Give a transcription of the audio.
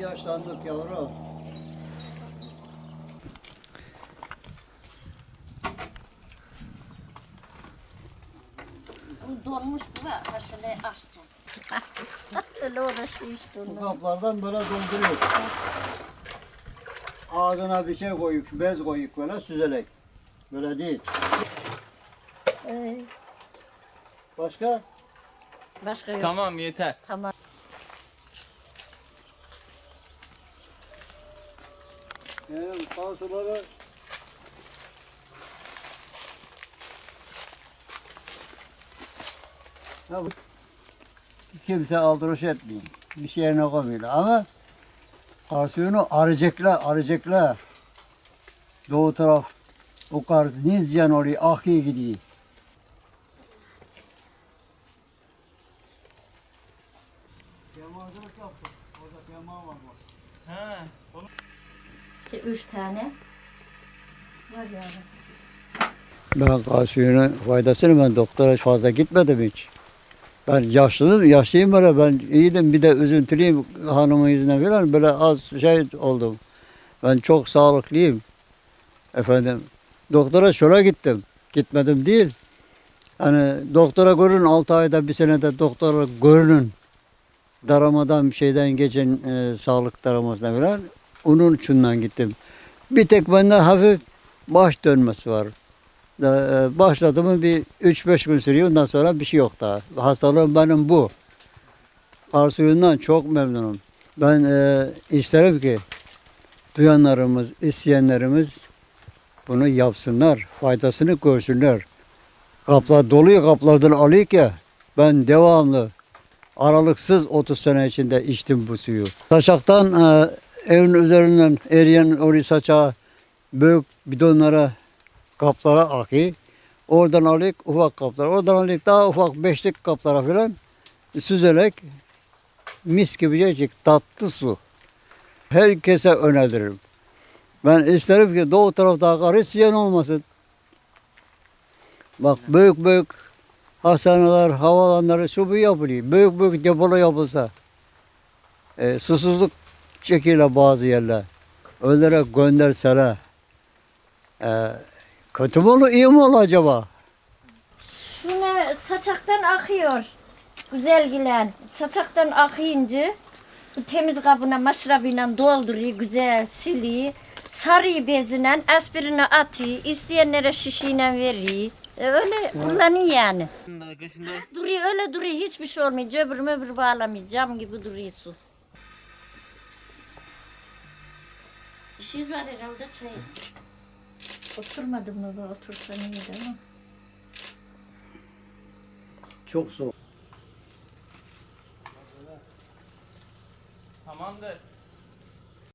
yaşlandık yavrum. Bu donmuş bu var. Ha şöyle açacağım. Öyle uğraşıyor işte Bu onlar. kaplardan böyle dolduruyoruz. Ağzına bir şey koyup, bez koyup böyle süzerek. Böyle değil. Ee, Başka? başka yok. Tamam yeter. Tamam. Yani bazıları bu- kimse aldırış etmiyor. Bir şey yerine koymuyor. Ama Karsiyonu arayacaklar, arayacaklar. Doğu taraf o Kars Nizcan oraya Akı'ya gidiyor. Yamacılık yaptık. Orada yamağı var bak. Ha, İşte üç tane. Var yani. Ben karsiyonun faydasını ben doktora fazla gitmedim hiç. Ben yaşlıyım, yaşlıyım böyle ben iyiydim bir de üzüntülüyüm hanımın yüzüne falan böyle az şey oldum. Ben çok sağlıklıyım. Efendim doktora şöyle gittim. Gitmedim değil. Hani doktora görün 6 ayda bir senede doktora görünün. Daramadan bir şeyden geçen e, sağlık daramasına falan. Onun içinden gittim. Bir tek bende hafif baş dönmesi var. Da, e, başladı bir 3-5 gün sürüyor. Ondan sonra bir şey yok daha. Hastalığım benim bu. Kar suyundan çok memnunum. Ben e, isterim ki duyanlarımız, isteyenlerimiz bunu yapsınlar. Faydasını görsünler. Kaplar doluyor kaplardan alıyor ki ben devamlı aralıksız 30 sene içinde içtim bu suyu. Saçaktan e, evin üzerinden eriyen oraya saçağı büyük bidonlara kaplara akıyor. Oradan alıyor ufak kaplar. Oradan alıyor daha ufak beşlik kaplara falan süzerek mis gibi yiyecek tatlı su. Herkese öneririm. Ben isterim ki doğu tarafta akar hiç olmasın. Bak büyük büyük hastaneler, havalanları şu bu yapılıyor. Büyük büyük depolar yapılsa. E, susuzluk çekiyle bazı yerler. Öylere gönderseler. E, kötü mü olur, iyi mi olur acaba? Şuna saçaktan akıyor. Güzel gilen. Saçaktan akıyınca temiz kabına maşrabıyla dolduruyor, güzel siliyor. Sarıyı bezinen aspirine atıyor. isteyenlere şişiyle veriyor. E, öyle kullanıyor yani. Duruyor öyle duruyor hiçbir şey olmuyor. Cöbür möbür bağlamıyor. Cam gibi duruyor su. İşiniz var herhalde çay. Oturmadım mı bu otursa iyiydi ama. Çok soğuk. tamamdır.